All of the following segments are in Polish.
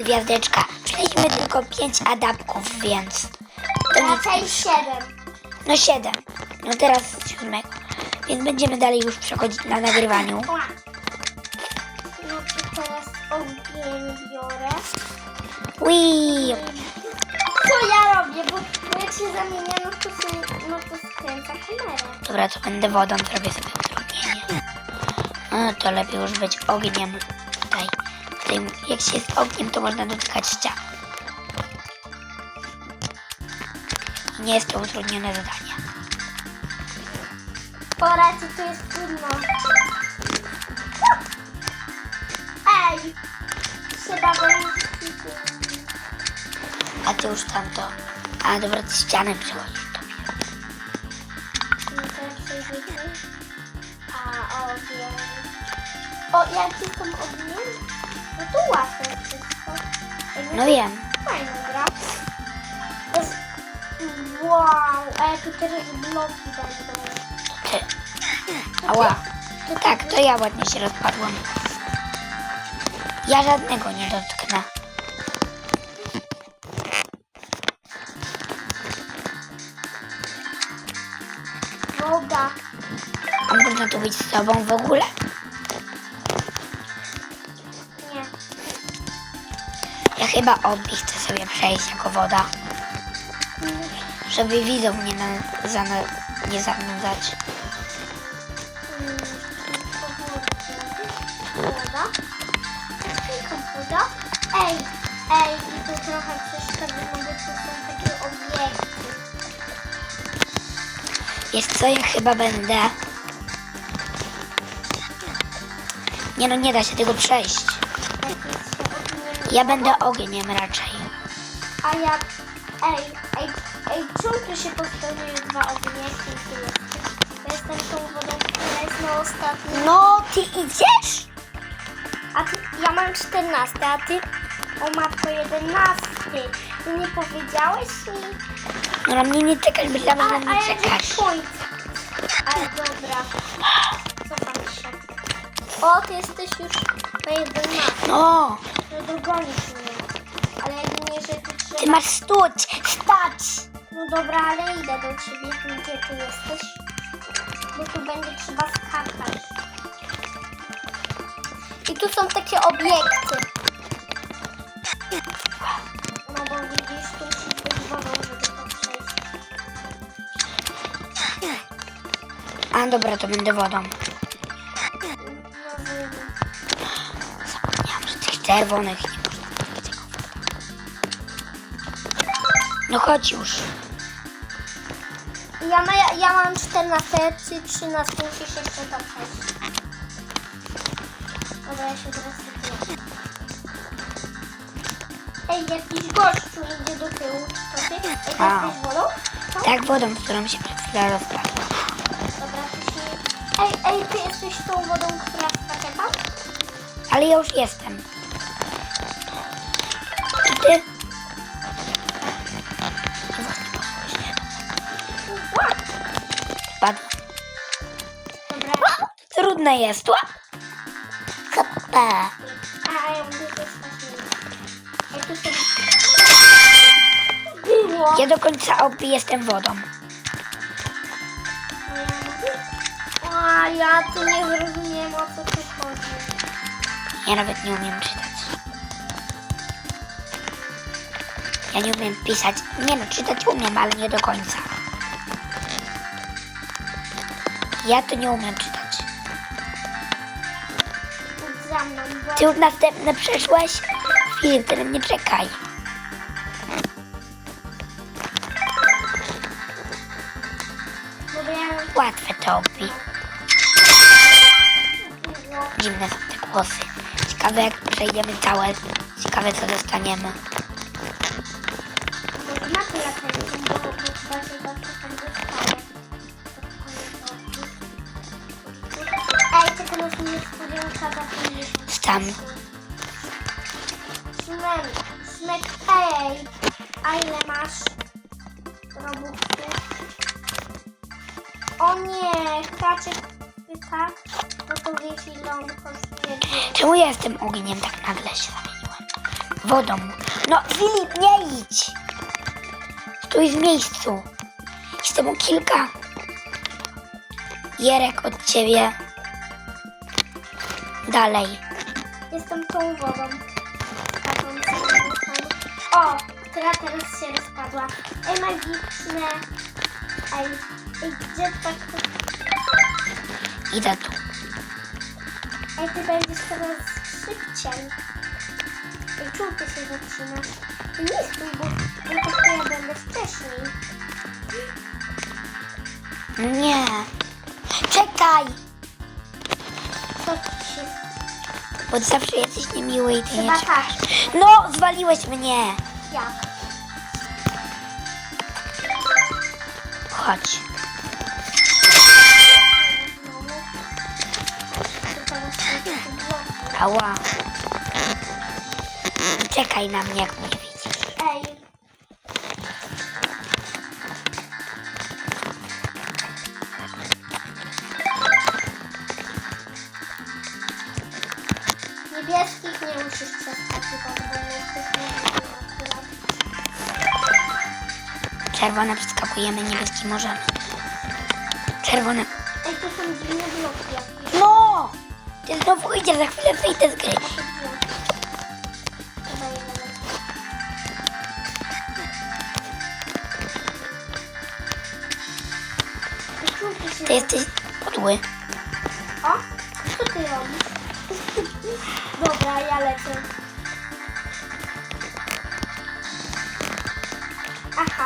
Gwiazdeczka. Przeszliśmy tylko pięć adapków, więc. Raczej siedem. No siedem. No teraz siódmego. Więc będziemy dalej już przechodzić na nagrywaniu. Ła. No to teraz ogień biorę. Wii! Co ja robię? Bo bo jak się zamienia, no to, się, no to skręca kamerę. Dobra, to będę wodą, zrobię sobie utrudnienie. No to lepiej już być ogniem tym, jak się jest ogniem, to można dotykać ścian. I nie jest to utrudnione zadanie. Pora ci to jest trudno. Ej! Trzeba A ty już tamto. A dobra, ty ścianę przychodzisz do mnie. A ogień. O, jakie są ogień? No to łatwe wszystko. No wiem. Fajna gra. To jest... Wow, a ja tu teraz bloki będą. Ty. Ała. To tak, to ja ładnie się rozpadłam. Ja żadnego nie dotknę. Woda. A można tu być z sobą w ogóle? Chyba obie chcę sobie przejść jako woda. Żeby widzów nie, na, za, nie zanudzać. Woda. Tylko woda. Ej, ej, i to trochę przeszkadza, bo to są takie obiekty. Wiesz co, ja chyba będę... Nie no, nie da się tego przejść. Ja będę ogniem raczej. A ja... Ej, ej, ej, czemu tu się postawuje dwa jesteś? Ja jestem tą wodą, która jest na ostatnim. No, ty idziesz? A ty, ja mam 14, a ty, o matko, 11. Ty nie powiedziałeś mi? No na mnie nie czekasz, myślałam, że A, na a mnie ja czekasz. Ale dobra. Cofam się. O, ty jesteś już na 11. No, No dogonisz mnie. Ale jedynie, że ty trzeba... ty masz stuć, stać. No dobra, ale idę do ciebie. Gdzie ty jesteś? Bo tu będzie trzeba skakać. I tu są takie obiekty. No bo widzisz, tu być wodą, żeby to przejść. A dobra, to będę wodą. Czerwonych nie można woda. No chodź już. ja, ma, ja mam 14, ty 13, musisz jeszcze to przejść. Dobra, ja się teraz sypię. Ej, jakiś gościu idzie do tyłu. To ty? Ej, A. jesteś wodą? Co? Tak wodą, którą się przed chwilą rozpadła. Dobra, ty się... Ej, ej, ty jesteś tą wodą, która skacze tam? Ale ja już jestem. Dobra. Trudne jest. Ła. Hopa. Ja do końca obi jestem wodą. A ja tu nie zrozumiem o co tu chodzi. Ja nawet nie umiem czytać. Ja nie umiem pisać. Nie no, czytać umiem, ale nie do końca. Ja to nie umiem czytać. Idź za mną, bo... Ty już następne przeszłeś? Filip, ty na mnie czekaj. Ja... Łatwe to obi. Dziwne są te głosy. Ciekawe jak przejdziemy całe. Ciekawe co dostaniemy. Bo znaczy latającą, bo studienka za 50. Tam. Szmek, szmek, ej! A ile masz robuxów? O nie, kraczek pyta, no to wiesz ile on kosztuje. Czemu ja jestem ogniem tak nagle się zamieniłam? wodą. No Filip, nie idź! Stój w miejscu. Jestem u kilka. Jerek od ciebie. Dalej. Jestem tą wodą. O, która teraz się rozpadła. Ej, magiczne. Ej, ej, gdzie tak... Idę tu. Ej, ty będziesz teraz szybciej. Ej, ty się? Ty nie stój, bo, bo tak to ja będę wcześniej. Nie. Czekaj! Bo ty zawsze jesteś niemiły i ty nie Chyba czekasz. tak. No, zwaliłeś mnie. Jak? Chodź. Ała. Czekaj na mnie, jak mnie Czerwone przeskakujemy, niebieski możemy. Czerwone. Ej, tu są dziwne bloki. No! Ty znowu idziesz, za chwilę wyjdę z gry. To Ty jesteś podły. O, co ty robisz? Dobra, ja lecę.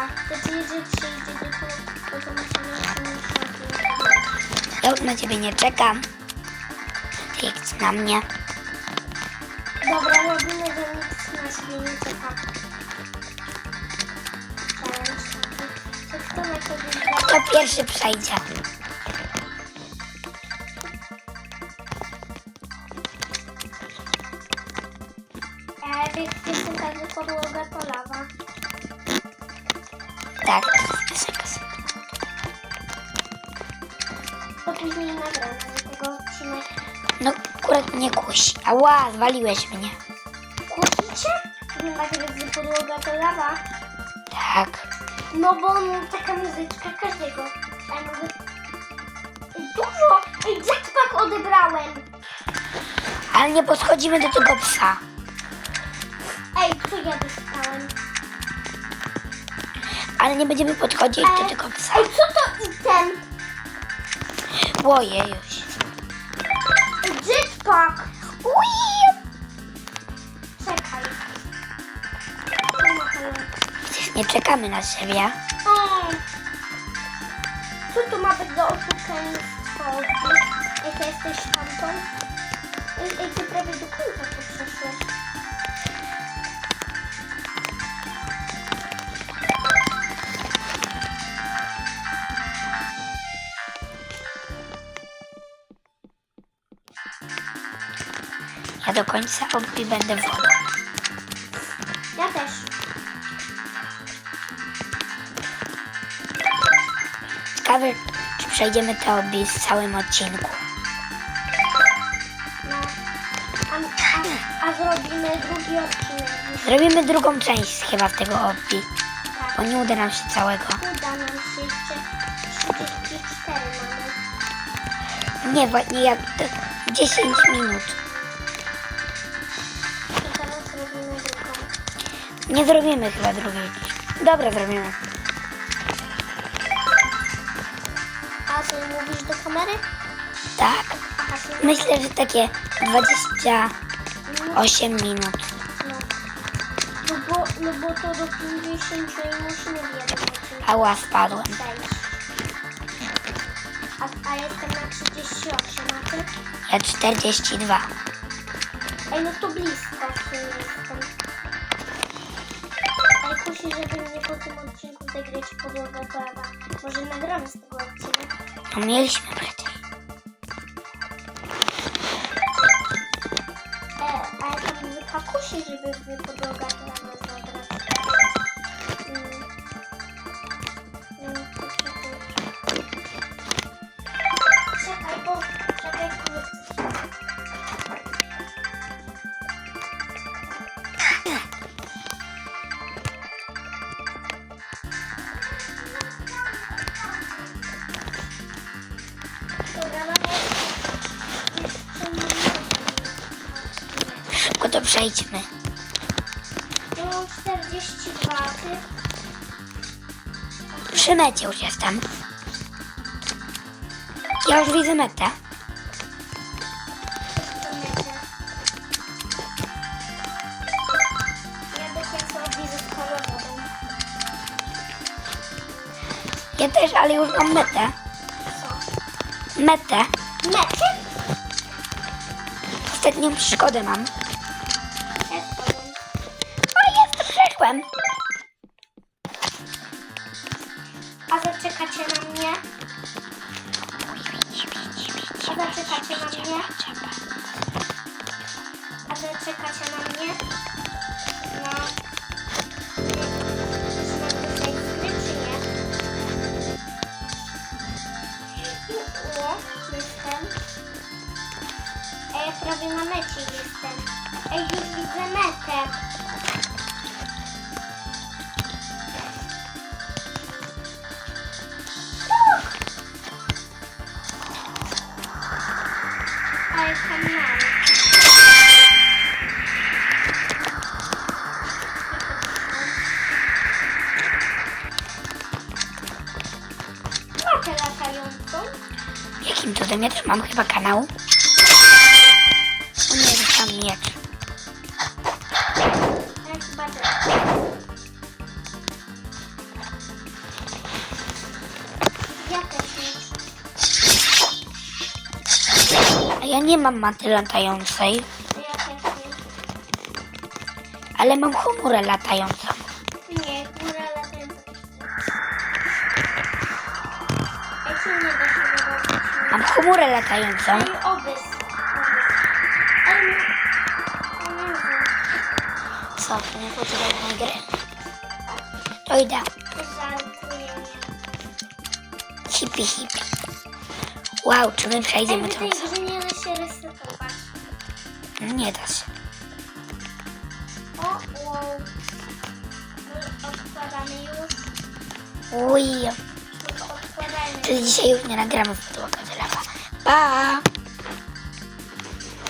Aha, to czy jeżeli się idzie do tu, to to musimy jeszcze mieć Ja już na ciebie nie czekam. Ty jedź na mnie. Dobra, robimy, że nikt na siebie nie czeka. Kto pierwszy przejdzie? E, więc piosenka, że podłoga to lawa. Tak, piosenka. To później nagramy do tego odcinek. No, akurat mnie kusi. Ała, zwaliłeś mnie. Kłócicie? Nie nagrać, że podłoga to lawa. Tak. No bo taka muzyczka każdego. Mogę... Ej, Dużo! Ej, jetpack odebrałem! Ale nie podchodzimy do tego psa. Ej, co ja dostałem? Ale nie będziemy podchodzić do tego psa. Ej, co to item? Łoje już. Ej, jetpack! Ui! Czekaj. Nie czekamy na siebie. O! Co tu ma być do oszukaństwa? Ty jesteś tamtą? Ej, ty prawie do końca Ja do końca obbi będę wodą. Ja też. Ciekawe, czy przejdziemy to obbi w całym odcinku. No. A, a, a zrobimy drugi odcinek. Zrobimy drugą część chyba z tego obbi, Tak. bo nie uda nam się całego. Uda nam się jeszcze 34 mamy. Nie, właśnie jak to 10 minut. Nie zrobimy chyba drugiej. Dobra, zrobimy. A co mówisz do kamery? Tak. Aha, Myślę, że takie 28 minut. no. No bo, no bo to do 50 i musimy w jeden odcinek Ała, spadłem. A, a jestem na 38, a ty? Ja 42. Ej, no to blisko w sumie kusi, żeby mnie po tym odcinku zagrać podłogę chleba. Może nagramy z tego odcinek. No mieliśmy przecież. E, a ta muzyka kusi, żeby mnie podłoga chleba przejdźmy. Mam 42, ty? Przy mecie już jestem. Ja już widzę metę. Ja też, ale już mam metę. Metę. Metę? Ostatnią przeszkodę mam. A zaczekacie na mnie? A zaczekacie na mnie? A zaczekacie na mnie? Na... Na tej gry, czy nie? O, jestem. Ej, ja prawie na mecie jestem. Ej, już widzę metę. Ja też mam chyba kanał. O nie, dostałam miecz. A ja nie mam maty latającej, ale mam chmurę latającą. Chmurę latającą. Co, to nie potrzeba mojej gry. To idę. Hipi, hipi. Wow, czy my Ej, przejdziemy grze nie da się resetować. Nie da się. O, wow. Odkładamy już. Uj, Odkładajmy. czyli dzisiaj już nie nagramy w podłogę 啊。